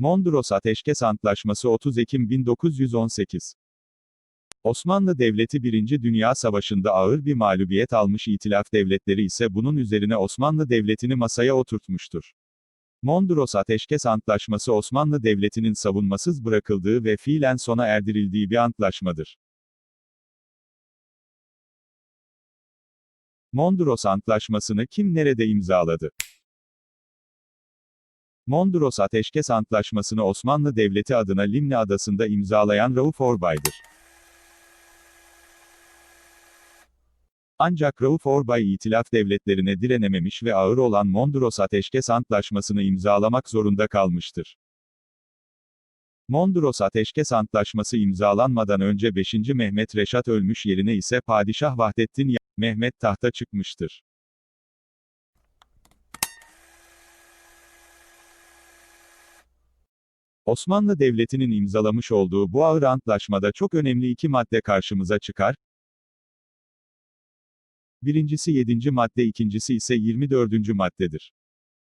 Mondros Ateşkes Antlaşması 30 Ekim 1918 Osmanlı Devleti 1. Dünya Savaşı'nda ağır bir mağlubiyet almış İtilaf devletleri ise bunun üzerine Osmanlı Devleti'ni masaya oturtmuştur. Mondros Ateşkes Antlaşması Osmanlı Devleti'nin savunmasız bırakıldığı ve fiilen sona erdirildiği bir antlaşmadır. Mondros Antlaşması'nı kim nerede imzaladı? Mondros Ateşkes Antlaşması'nı Osmanlı Devleti adına Limni Adası'nda imzalayan Rauf Orbay'dır. Ancak Rauf Orbay itilaf devletlerine direnememiş ve ağır olan Mondros Ateşkes Antlaşması'nı imzalamak zorunda kalmıştır. Mondros Ateşkes Antlaşması imzalanmadan önce 5. Mehmet Reşat ölmüş yerine ise Padişah Vahdettin Mehmet tahta çıkmıştır. Osmanlı Devleti'nin imzalamış olduğu bu ağır antlaşmada çok önemli iki madde karşımıza çıkar. Birincisi 7. madde ikincisi ise 24. maddedir.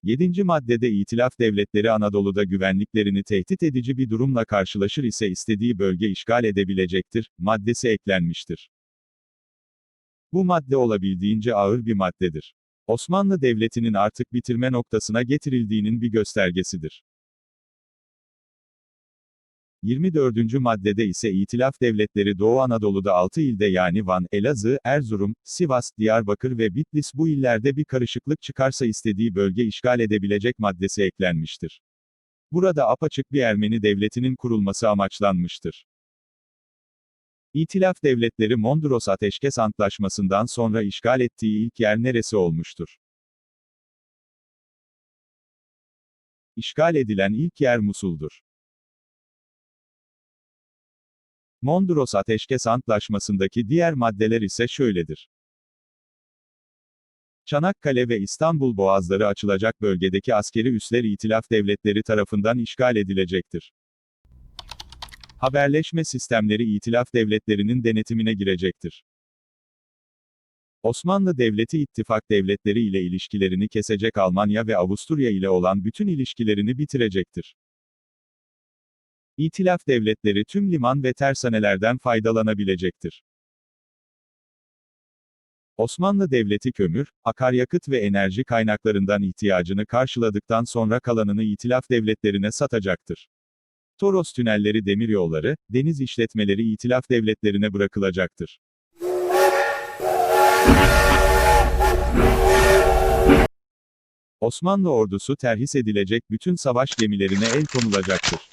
7. maddede İtilaf devletleri Anadolu'da güvenliklerini tehdit edici bir durumla karşılaşır ise istediği bölge işgal edebilecektir, maddesi eklenmiştir. Bu madde olabildiğince ağır bir maddedir. Osmanlı Devleti'nin artık bitirme noktasına getirildiğinin bir göstergesidir. 24. maddede ise İtilaf devletleri Doğu Anadolu'da 6 ilde yani Van, Elazığ, Erzurum, Sivas, Diyarbakır ve Bitlis bu illerde bir karışıklık çıkarsa istediği bölge işgal edebilecek maddesi eklenmiştir. Burada apaçık bir Ermeni devletinin kurulması amaçlanmıştır. İtilaf devletleri Mondros Ateşkes Antlaşması'ndan sonra işgal ettiği ilk yer neresi olmuştur? İşgal edilen ilk yer Musul'dur. Mondros Ateşkes Antlaşması'ndaki diğer maddeler ise şöyledir. Çanakkale ve İstanbul boğazları açılacak bölgedeki askeri üsler İtilaf devletleri tarafından işgal edilecektir. Haberleşme sistemleri İtilaf devletlerinin denetimine girecektir. Osmanlı Devleti ittifak devletleri ile ilişkilerini kesecek Almanya ve Avusturya ile olan bütün ilişkilerini bitirecektir. İtilaf devletleri tüm liman ve tersanelerden faydalanabilecektir. Osmanlı Devleti kömür, akaryakıt ve enerji kaynaklarından ihtiyacını karşıladıktan sonra kalanını İtilaf devletlerine satacaktır. Toros tünelleri demiryolları, deniz işletmeleri İtilaf devletlerine bırakılacaktır. Osmanlı ordusu terhis edilecek bütün savaş gemilerine el konulacaktır.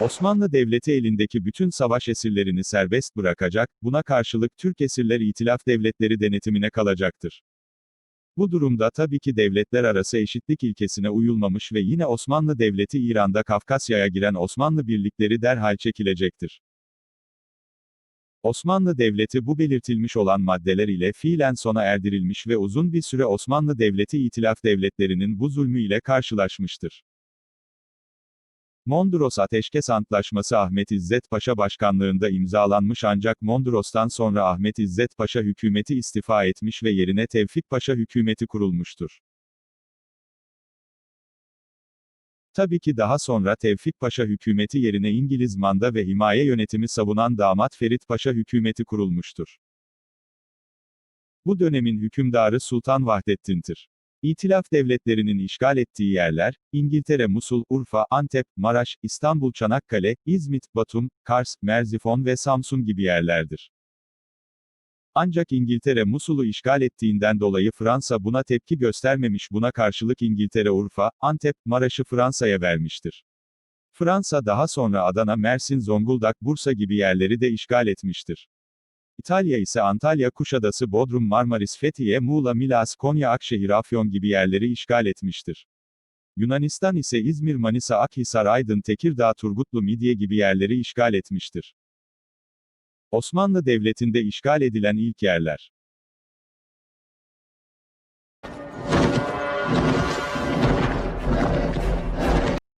Osmanlı Devleti elindeki bütün savaş esirlerini serbest bırakacak, buna karşılık Türk esirler İtilaf devletleri denetimine kalacaktır. Bu durumda tabii ki devletler arası eşitlik ilkesine uyulmamış ve yine Osmanlı Devleti İran'da Kafkasya'ya giren Osmanlı birlikleri derhal çekilecektir. Osmanlı Devleti bu belirtilmiş olan maddeler ile fiilen sona erdirilmiş ve uzun bir süre Osmanlı Devleti İtilaf devletlerinin bu zulmü ile karşılaşmıştır. Mondros Ateşkes Antlaşması Ahmet İzzet Paşa başkanlığında imzalanmış ancak Mondros'tan sonra Ahmet İzzet Paşa hükümeti istifa etmiş ve yerine Tevfik Paşa hükümeti kurulmuştur. Tabii ki daha sonra Tevfik Paşa hükümeti yerine İngiliz manda ve himaye yönetimi savunan damat Ferit Paşa hükümeti kurulmuştur. Bu dönemin hükümdarı Sultan Vahdettin'tir. İtilaf devletlerinin işgal ettiği yerler, İngiltere Musul, Urfa, Antep, Maraş, İstanbul Çanakkale, İzmit, Batum, Kars, Merzifon ve Samsun gibi yerlerdir. Ancak İngiltere Musul'u işgal ettiğinden dolayı Fransa buna tepki göstermemiş buna karşılık İngiltere Urfa, Antep, Maraş'ı Fransa'ya vermiştir. Fransa daha sonra Adana, Mersin, Zonguldak, Bursa gibi yerleri de işgal etmiştir. İtalya ise Antalya, Kuşadası, Bodrum, Marmaris, Fethiye, Muğla, Milas, Konya, Akşehir, Afyon gibi yerleri işgal etmiştir. Yunanistan ise İzmir, Manisa, Akhisar, Aydın, Tekirdağ, Turgutlu, Midye gibi yerleri işgal etmiştir. Osmanlı Devleti'nde işgal edilen ilk yerler.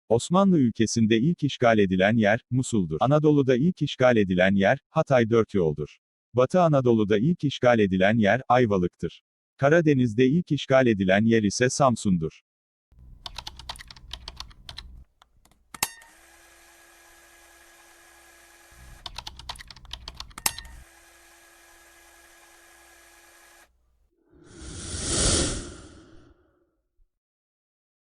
Osmanlı ülkesinde ilk işgal edilen yer, Musul'dur. Anadolu'da ilk işgal edilen yer, Hatay Dörtyol'dur. Batı Anadolu'da ilk işgal edilen yer, Ayvalık'tır. Karadeniz'de ilk işgal edilen yer ise Samsun'dur.